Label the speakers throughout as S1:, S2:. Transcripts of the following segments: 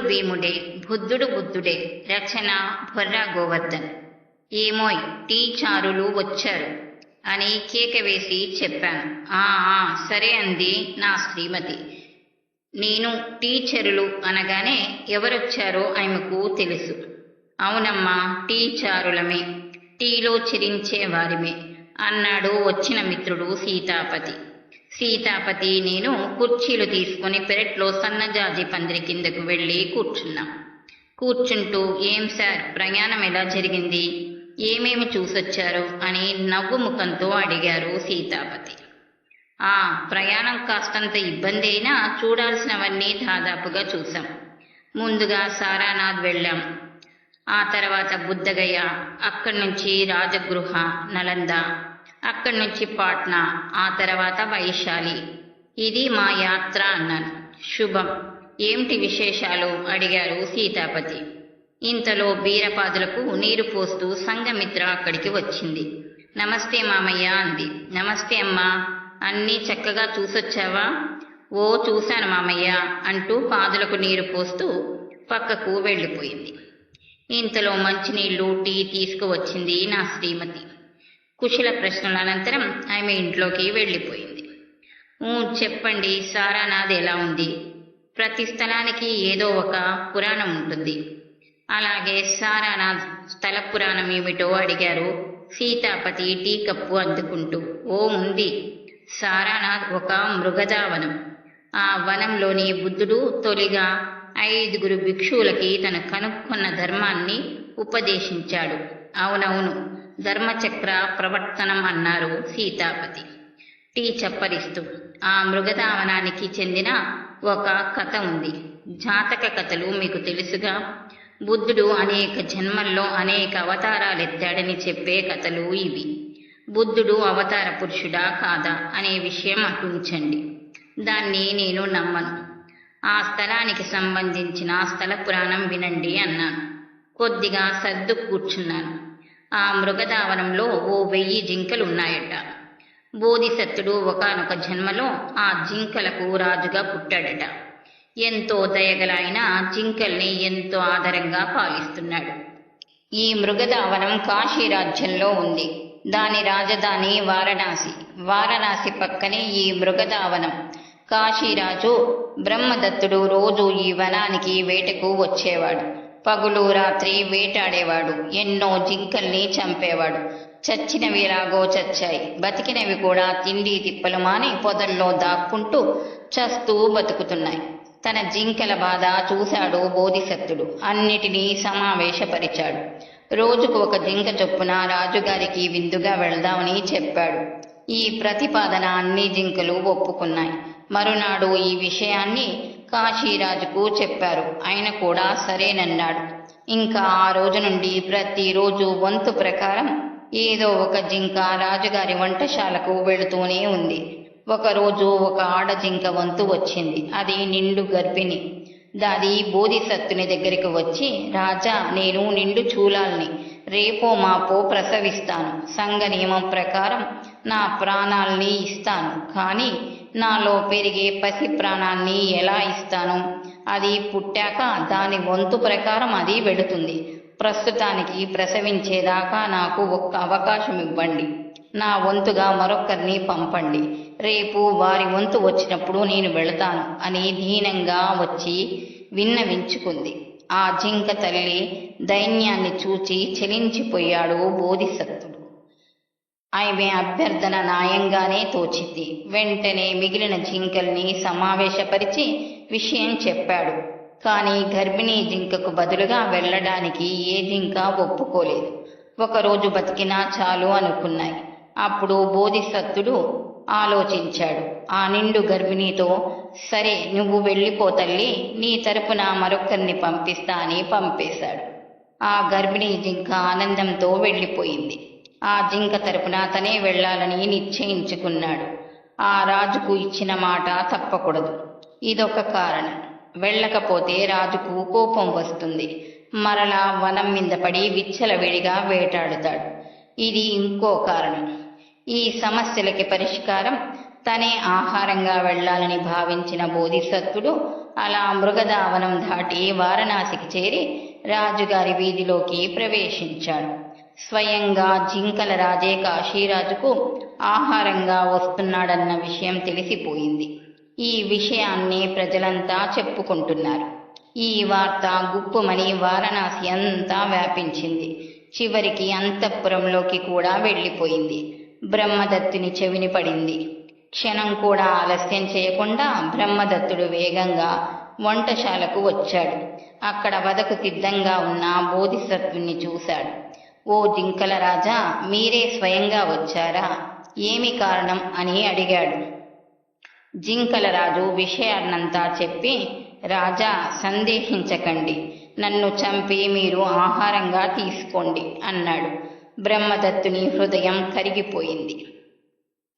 S1: భీముడు భీముడే బుద్ధుడు బుద్ధుడే రచన బొర్రా గోవర్ధన్. ఏమోయ్ టీ చారులు వచ్చారు. అని కేక వేసి చెప్పాను. ఆ ఆ, సరే అంది నా శ్రీమతి. నేను టీచరులు అనగానే ఎవరొచ్చారో ఆమెకు తెలుసు. అవునమ్మా టీచారులమే. టీలో చెరించే వారిమే అన్నాడు వచ్చిన మిత్రుడు సీతాపతి. సీతాపతి నేను కుర్చీలు తీసుకుని పెరట్లో సన్నజాజి పందిరి కిందకు వెళ్ళి కూర్చున్నాం. కూర్చుంటూ ఏం సార్ ప్రయాణం ఎలా జరిగింది? ఏమేమి చూసొచ్చారు? అని నవ్వు ముఖంతో అడిగారు సీతాపతి. ఆ ప్రయాణం కాస్తంత ఇబ్బంది అయినా చూడాల్సినవన్నీ దాదాపుగా చూసాం. ముందుగా సారానాథ్ వెళ్ళాం. ఆ తర్వాత బుద్ధగయ అక్కడి నుంచి రాజగృహ నలంద అక్కడి నుంచి పాట్నా ఆ తర్వాత వైశాలి. ఇది మా యాత్ర అన్నాను. శుభం. ఏమిటి విశేషాలు? అడిగారు సీతాపతి. ఇంతలో బీరపాదులకు నీరు పోస్తూ సంఘమిత్ర అక్కడికి వచ్చింది. నమస్తే మామయ్య అంది. నమస్తే అమ్మా. అన్నీ చక్కగా చూసొచ్చావా? ఓ చూశాను మామయ్య అంటూ పాదులకు నీరు పోస్తూ పక్కకు వెళ్ళిపోయింది. ఇంతలో మంచినీళ్ళు టీ తీసుకువచ్చింది నా శ్రీమతి. కుశల ప్రశ్నల అనంతరం ఆమె ఇంట్లోకి వెళ్ళిపోయింది. చెప్పండి సారానాథ్ ఎలా ఉంది? ప్రతి స్థలానికి ఏదో ఒక పురాణం ఉంటుంది. అలాగే సారానాథ్ స్థల పురాణం ఏమిటో అడిగారు సీతాపతి టీ కప్పు అందుకుంటూ. ఓ ఉంది. సారానాథ్ ఒక మృగజావనం. ఆ వనంలోని బుద్ధుడు తొలిగా ఐదుగురు భిక్షువులకి తన కనుక్కున్న ధర్మాన్ని ఉపదేశించాడు. అవునవును. ధర్మచక్ర ప్రవర్తనం అన్నారు సీతాపతి. టీ చప్పరిస్తూ ఆ మృగధావనానికి చెందిన ఒక కథ ఉంది. జాతక కథలు మీకు తెలుసుగా? బుద్ధుడు అనేక జన్మల్లో అనేక అవతారాలు ఎత్తాడని చెప్పే కథలు ఇవి. బుద్ధుడు అవతార పురుషుడా కాదా అనే విషయం అటుంచండి. దాన్ని నేను నమ్మను. ఆ స్థలానికి సంబంధించిన స్థల పురాణం వినండి అన్నాను. కొద్దిగా సర్దు కూర్చున్నాను. ఆ మృగదావనంలో ఓ వెయ్యి జింకలున్నాయట. బోధిసత్తుడు ఒకానొక జన్మలో ఆ జింకలకు రాజుగా పుట్టాడట. ఎంతో దయగల ఆయన జింకల్ని ఎంతో ఆదరంగా పాలిస్తున్నాడు. ఈ మృగదావనం కాశీ రాజ్యంలో ఉంది. దాని రాజధాని వారణాసి. వారణాసి పక్కనే ఈ మృగదావనం. కాశీరాజు బ్రహ్మదత్తుడు రోజు ఈ వనానికి వేటకు వచ్చేవాడు. పగులు రాత్రి వేటాడేవాడు. ఎన్నో జింకల్ని చంపేవాడు. చచ్చినవి ఎలాగో చచ్చాయి. బతికినవి కూడా తిండి తిప్పలు మాని పొదల్లో దాక్కుంటూ చస్తూ బతుకుతున్నాయి. తన జింకల బాధ చూశాడు బోధిసత్తుడు. అన్నిటినీ సమావేశపరిచాడు. రోజుకు ఒక జింక చొప్పున రాజుగారికి విందుగా వెళ్దామని చెప్పాడు. ఈ ప్రతిపాదన అన్ని జింకలు ఒప్పుకున్నాయి. మరునాడు ఈ విషయాన్ని కాశీరాజుకు చెప్పారు. ఆయన కూడా సరేనన్నాడు. ఇంకా ఆ రోజు నుండి ప్రతిరోజు వంతు ప్రకారం ఏదో ఒక జింక రాజుగారి వంటశాలకు వెళుతూనే ఉంది. ఒకరోజు ఒక ఆడ జింక వంతు వచ్చింది. అది నిండు గర్భిణి. దాది బోధిసత్తుని దగ్గరికి వచ్చి రాజా నేను నిండు చూలాల్ని రేపో మాపో ప్రసవిస్తాను. సంఘ నియమం ప్రకారం నా ప్రాణాల్ని ఇస్తాను. కానీ నాలో పెరిగే పసి ప్రాణాన్ని ఎలా ఇస్తాను? అది పుట్టాక దాని వంతు ప్రకారం అది వెళుతుంది ప్రస్తుతానికి ప్రసవించేదాకా నాకు ఒక్క అవకాశం ఇవ్వండి. నా వంతుగా మరొకరిని పంపండి. రేపు వారి వంతు వచ్చినప్పుడు నేను వెళతాను అని దీనంగా వచ్చి విన్నవించుకుంది. ఆ జింక తల్లి దైన్యాన్ని చూచి చెలించిపోయాడు బోధిసత్వం ఆమె అభ్యర్థన న్యాయంగానే తోచింది. వెంటనే మిగిలిన జింకల్ని సమావేశపరిచి విషయం చెప్పాడు. కానీ గర్భిణీ జింకకు బదులుగా వెళ్ళడానికి ఏ జింక ఒప్పుకోలేదు. ఒకరోజు బతికినా చాలు అనుకున్నాయి. అప్పుడు బోధిసత్తుడు ఆలోచించాడు. ఆ నిండు గర్భిణీతో సరే నువ్వు వెళ్ళిపో తల్లి నీ తరపున మరొకరిని పంపిస్తా అని పంపేశాడు. ఆ గర్భిణీ జింక ఆనందంతో వెళ్ళిపోయింది. ఆ జింక తరపున తనే వెళ్ళాలని నిశ్చయించుకున్నాడు. ఆ రాజుకు ఇచ్చిన మాట తప్పకూడదు. ఇదొక కారణం. వెళ్ళకపోతే రాజుకు కోపం వస్తుంది. మరలా వనం మీద పడి విచ్చలవిడిగా వేటాడుతాడు. ఇది ఇంకో కారణం. ఈ సమస్యలకి పరిష్కారం తనే ఆహారంగా వెళ్ళాలని భావించిన బోధిసత్వుడు అలా మృగదావనం దాటి వారణాసికి చేరి రాజుగారి వీధిలోకి ప్రవేశించాడు. స్వయంగా జింకల రాజే కాశీరాజుకు ఆహారంగా వస్తున్నాడన్న విషయం తెలిసిపోయింది. ఈ విషయాన్ని ప్రజలంతా చెప్పుకుంటున్నారు. ఈ వార్త గుప్పుమని వారణాసి అంతా వ్యాపించింది. చివరికి అంతఃపురంలోకి కూడా వెళ్ళిపోయింది. బ్రహ్మదత్తుని చెవిని పడింది. క్షణం కూడా ఆలస్యం చేయకుండా బ్రహ్మదత్తుడు వేగంగా వంటశాలకు వచ్చాడు. అక్కడ వదకు సిద్ధంగా ఉన్న బోధిసత్వుని చూశాడు. ఓ జింకల రాజా మీరే స్వయంగా వచ్చారా? ఏమి కారణం అని అడిగాడు. జింకల రాజు విషయాన్నంతా చెప్పి రాజా సందేహించకండి. నన్ను చంపి మీరు ఆహారంగా తీసుకోండి అన్నాడు. బ్రహ్మదత్తుని హృదయం కరిగిపోయింది.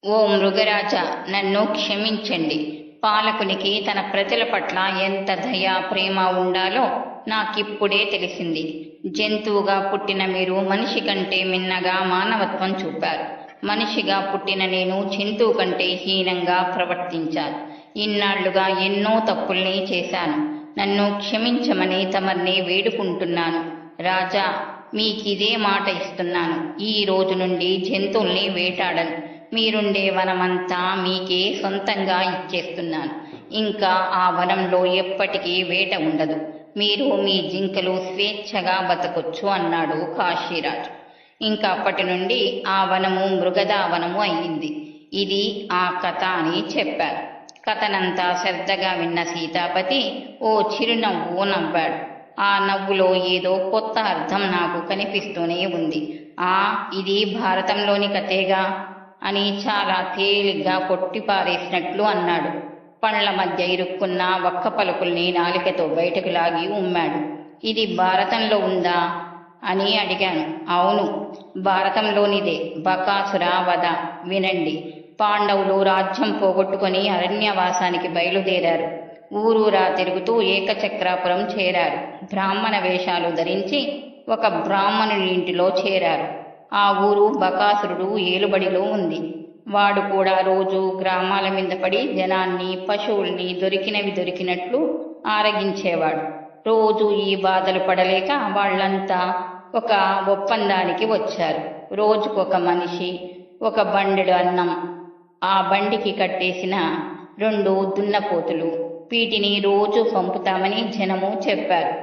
S1: ఓ మృగరాజా నన్ను క్షమించండి. పాలకునికి తన ప్రజల పట్ల ఎంత దయా ప్రేమ ఉండాలో నాకిప్పుడే తెలిసింది. జంతువుగా పుట్టిన మీరు మనిషి కంటే మిన్నగా మానవత్వం చూపారు. మనిషిగా పుట్టిన నేను జంతువు కంటే హీనంగా ప్రవర్తించాను. ఇన్నాళ్ళుగా ఎన్నో తప్పుల్ని చేశాను. నన్ను క్షమించమని తమర్ని వేడుకుంటున్నాను. రాజా మీకిదే మాట ఇస్తున్నాను. ఈ రోజు నుండి జంతువుల్ని వేటాడను. మీరుండే వనమంతా మీకే సొంతంగా ఇచ్చేస్తున్నాను. ఇంకా ఆ వనంలో ఎప్పటికీ వేట ఉండదు. మీరు మీ జింకలు స్వేచ్ఛగా బతకొచ్చు అన్నాడు కాశీరాజు. ఇంకా అప్పటి నుండి ఆ వనము మృగదావనము అయ్యింది అయింది. ఇది ఆ కథ అని చెప్పారు. కథనంతా శ్రద్ధగా విన్న సీతాపతి ఓ చిరునవ్వు నవ్వాడు. ఆ నవ్వులో ఏదో కొత్త అర్థం నాకు కనిపిస్తూనే ఉంది. ఆ ఇది భారతంలోని కథేగా? అని చాలా తేలిగ్గా కొట్టిపారేసినట్లు అన్నాడు. పండ్ల మధ్య ఇరుక్కున్న ఒక్క పలుకుల్ని నాలికతో బయటకు లాగి ఉమ్మాడు. ఇది భారతంలో ఉందా? అని అడిగాను. అవును భారతంలోనిదే. బకాసుర వధ. వినండి. పాండవులు రాజ్యం పోగొట్టుకొని అరణ్యవాసానికి బయలుదేరారు. ఊరూరా తిరుగుతూ ఏకచక్రాపురం చేరారు. బ్రాహ్మణ వేషాలు ధరించి ఒక బ్రాహ్మణుడి ఇంటిలో చేరారు. ఆ ఊరు బకాసురుడు ఏలుబడిలో ఉంది. వాడు కూడా రోజు గ్రామాల మీద పడి జనాన్ని పశువుల్ని దొరికినవి దొరికినట్లు ఆరగించేవాడు. రోజు ఈ బాధలు పడలేక వాళ్ళంతా ఒక ఒప్పందానికి వచ్చారు. రోజుకొక మనిషి ఒక బండెడు అన్నం ఆ బండికి కట్టేసిన రెండు దున్నపోతులు వీటిని రోజు పంపుతామని జనము చెప్పారు.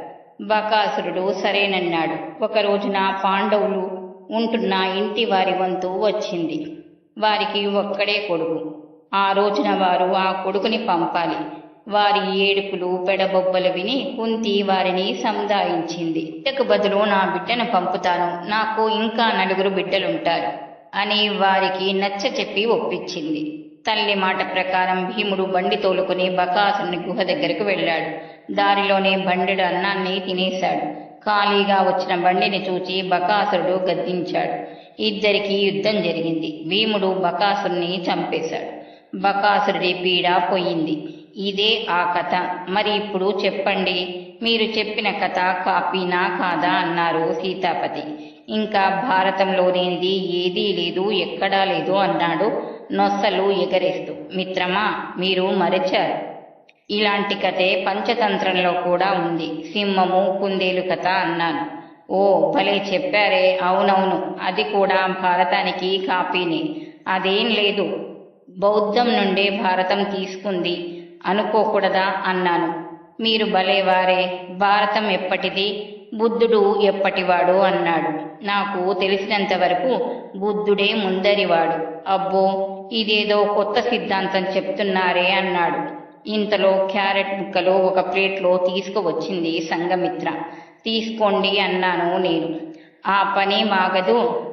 S1: బకాసురుడు సరేనన్నాడు. ఒక రోజున పాండవులు ఉంటున్న ఇంటి వారి వంతు వచ్చింది. వారికి ఒక్కడే కొడుకు. ఆ రోజున వారు ఆ కొడుకుని పంపాలి. వారి ఏడుపులు పెడబొబ్బలు విని కుంతి వారిని సముదాయించింది. బిడ్డకు బదులు నా బిడ్డను పంపుతాను. నాకు ఇంకా నలుగురు బిడ్డలుంటారు అని వారికి నచ్చ చెప్పి ఒప్పించింది. తల్లి మాట ప్రకారం భీముడు బండి తోలుకుని బకాసుని గుహ దగ్గరకు వెళ్ళాడు. దారిలోనే బండెడు అన్నాన్ని తినేశాడు. ఖాళీగా వచ్చిన బండిని చూచి బకాసురుడు గద్దించాడు. ఇద్దరికి యుద్ధం జరిగింది. భీముడు బకాసురుని చంపేశాడు. బకాసురుడి పీడ పోయింది. ఇదే ఆ కథ. మరి ఇప్పుడు చెప్పండి. మీరు చెప్పిన కథ కాపీనా కాదా? అన్నారు సీతాపతి. ఇంకా భారతంలో లేనిది ఏదీ లేదు. ఎక్కడా లేదు అన్నాడు నొస్సలు ఎగరేస్తూ. మిత్రమా మీరు మరచారు. ఇలాంటి కథే పంచతంత్రంలో కూడా ఉంది. సింహము కుందేలు కథ అన్నాను. ఓ భలే చెప్పారే. అవునవును. అది కూడా భారతానికి కాపీనే. అదేం లేదు. బౌద్ధం నుండే భారతం తీసుకుంది. అనుకోకూడదా? అన్నాను. మీరు భలేవారే. భారతం ఎప్పటిది? బుద్ధుడు ఎప్పటివాడు? అన్నాడు. నాకు తెలిసినంత వరకు బుద్ధుడే ముందరివాడు. అబ్బో ఇదేదో కొత్త సిద్ధాంతం చెప్తున్నారే అన్నాడు. ఇంతలో క్యారెట్ ముక్కలు ఒక ప్లేట్లో తీసుకువచ్చింది సంగమిత్ర తీసుకోండి అన్నాను నేను. ఆ పని మాగదు.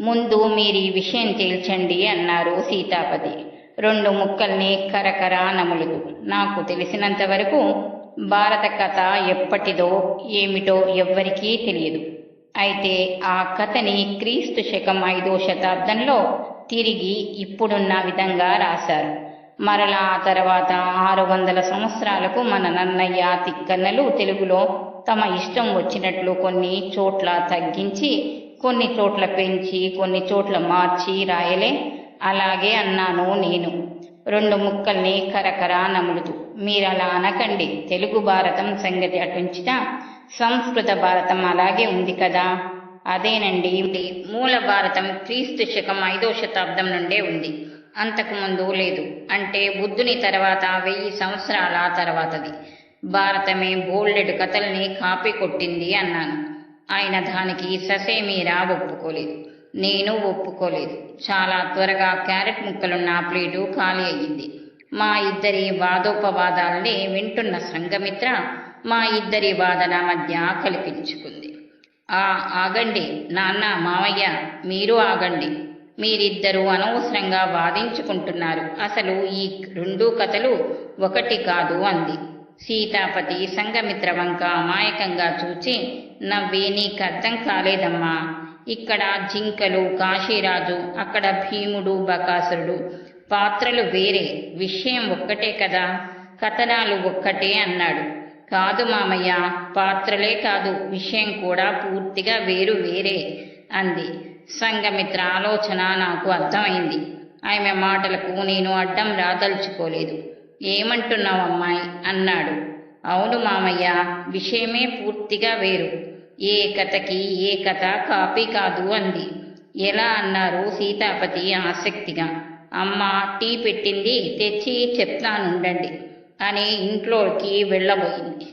S1: ముందు మీరు ఈ విషయం తేల్చండి అన్నారు సీతాపతి. రెండు ముక్కల్ని కరకర నములుదు నాకు తెలిసినంత వరకు భారత కథ ఎప్పటిదో ఏమిటో ఎవ్వరికీ తెలియదు. అయితే ఆ కథని క్రీస్తు శకం ఐదో శతాబ్దంలో తిరిగి ఇప్పుడున్న విధంగా రాశారు. మరలా ఆ తర్వాత ఆరు వందల సంవత్సరాలకు మన నన్నయ్య తిక్కన్నలు తెలుగులో తమ ఇష్టం వచ్చినట్లు కొన్ని చోట్ల తగ్గించి కొన్ని చోట్ల పెంచి కొన్ని చోట్ల మార్చి రాయలే. అలాగే అన్నాను నేను. రెండు ముక్కల్ని కరకర నములుతూ మీరు అలా అనకండి. తెలుగు భారతం సంగతి అటుంచిన సంస్కృత భారతం అలాగే ఉంది కదా. అదేనండి. మూల భారతం క్రీస్తు శకం ఐదో శతాబ్దం నుండే ఉంది. అంతకుముందు లేదు. అంటే బుద్ధుని తర్వాత వెయ్యి సంవత్సరాల తర్వాతది. భారతమే బోల్డెడ్ కథల్ని కాపీ కొట్టింది అన్నాను. ఆయన దానికి ససేమీరా ఒప్పుకోలేదు. నేను ఒప్పుకోలేదు. చాలా త్వరగా క్యారెట్ ముక్కలున్న ప్లేటు ఖాళీ అయ్యింది. మా ఇద్దరి వాదోపవాదాల్ని వింటున్న సంఘమిత్ర మా ఇద్దరి వాదన మధ్య కల్పించుకుంది ఆ ఆగండి. నాన్న మావయ్య మీరు ఆగండి. మీరిద్దరూ అనవసరంగా వాదించుకుంటున్నారు. అసలు ఈ రెండు కథలు ఒకటి కాదు అంది. సీతాపతి సంఘమిత్ర వంక అమాయకంగా చూచి నవ్వి నీకు అర్థం కాలేదమ్మా. ఇక్కడ జింకలు కాశీరాజు అక్కడ భీముడు బకాసురుడు. పాత్రలు వేరే విషయం ఒక్కటే కదా. కథనాలు ఒక్కటే అన్నాడు. కాదు మామయ్య పాత్రలే కాదు విషయం కూడా పూర్తిగా వేరు వేరే అంది. సంఘమిత్ర ఆలోచన నాకు అర్థమైంది. ఆమె మాటలకు నేను అడ్డం రాదలుచుకోలేదు. ఏమంటున్నావు అమ్మాయి? అన్నాడు. అవును మామయ్య విషయమే పూర్తిగా వేరు. ఏ కథకి ఏ కథ కాపీ కాదు అంది. ఎలా అన్నారు సీతాపతి ఆసక్తిగా. అమ్మ టీ పెట్టింది తెచ్చి చెప్తానుండండి అని ఇంట్లోకి వెళ్ళబోయింది.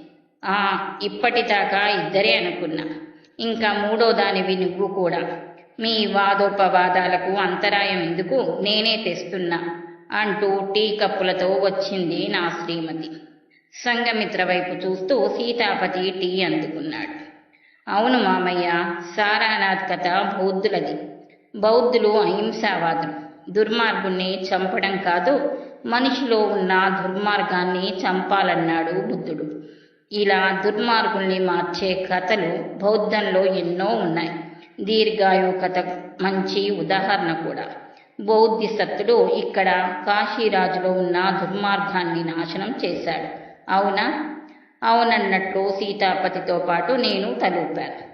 S1: ఆ ఇప్పటిదాకా ఇద్దరే అనుకున్నా. ఇంకా మూడో దానివి నువ్వు కూడా. మీ వాదోపవాదాలకు అంతరాయం ఎందుకు? నేనే తెస్తున్నా. అంటూ టీ కప్పులతో వచ్చింది నా శ్రీమతి. సంగమిత్ర వైపు చూస్తూ సీతాపతి టీ అందుకున్నాడు. అవును మామయ్య సారానాథ్ కథ బౌద్ధులది. బౌద్ధులు అహింసావాదులు. దుర్మార్గుణ్ణి చంపడం కాదు మనిషిలో ఉన్న దుర్మార్గాన్ని చంపాలన్నాడు బుద్ధుడు. ఇలా దుర్మార్గుల్ని మార్చే కథలు బౌద్ధంలో ఎన్నో ఉన్నాయి. దీర్ఘాయు కథ మంచి ఉదాహరణ కూడా. బౌద్ధిసత్తుడు ఇక్కడ కాశీరాజులో ఉన్న దుర్మార్గాన్ని నాశనం చేశాడు. అవునా? అవునన్నట్లు సీతాపతితో పాటు నేను తలూపాను.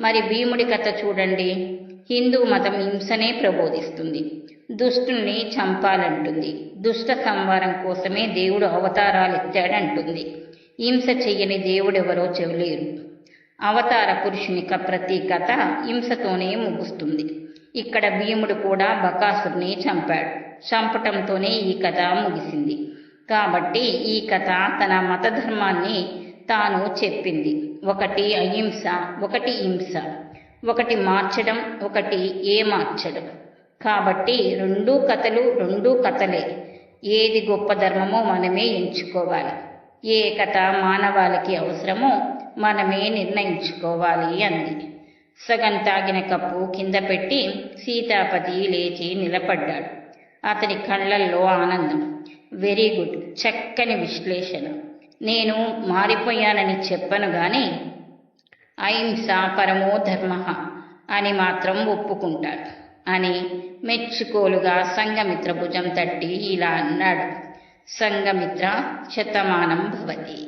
S1: మరి భీముడి కథ చూడండి. హిందూ మతం హింసనే ప్రబోధిస్తుంది. దుష్టుల్ని చంపాలంటుంది. దుష్ట సంవారం కోసమే దేవుడు అవతారాలు ఎత్తాడంటుంది హింస చెయ్యని దేవుడెవరో చెవలేరు. అవతార పురుషుని ప్రతి కథ హింసతోనే ముగుస్తుంది. ఇక్కడ భీముడు కూడా బకాసుర్ని చంపాడు. చంపటంతోనే ఈ కథ ముగిసింది. కాబట్టి ఈ కథ తన మత ధర్మాన్ని తాను చెప్పింది. ఒకటి అహింస ఒకటి హింస. ఒకటి మార్చడం ఒకటి ఏ మార్చడం కాబట్టి రెండూ కథలు రెండూ కథలే. ఏది గొప్ప ధర్మమో మనమే ఎంచుకోవాలి. ఏ కథ మానవాళికి అవసరమో మనమే నిర్ణయించుకోవాలి అంది. సగం తాగిన కప్పు కింద పెట్టి సీతాపతి లేచి నిలబడ్డాడు. అతని కళ్ళల్లో ఆనందం. వెరీ గుడ్ చక్కని విశ్లేషణ. నేను మారిపోయానని చెప్పను గాని అహింస పరమో ధర్మ అని మాత్రం ఒప్పుకుంటాడు. అని మెచ్చుకోలుగా సంఘమిత్ర భుజం తట్టి ఇలా అన్నాడు. సంఘమిత్ర శతమానం భవతి.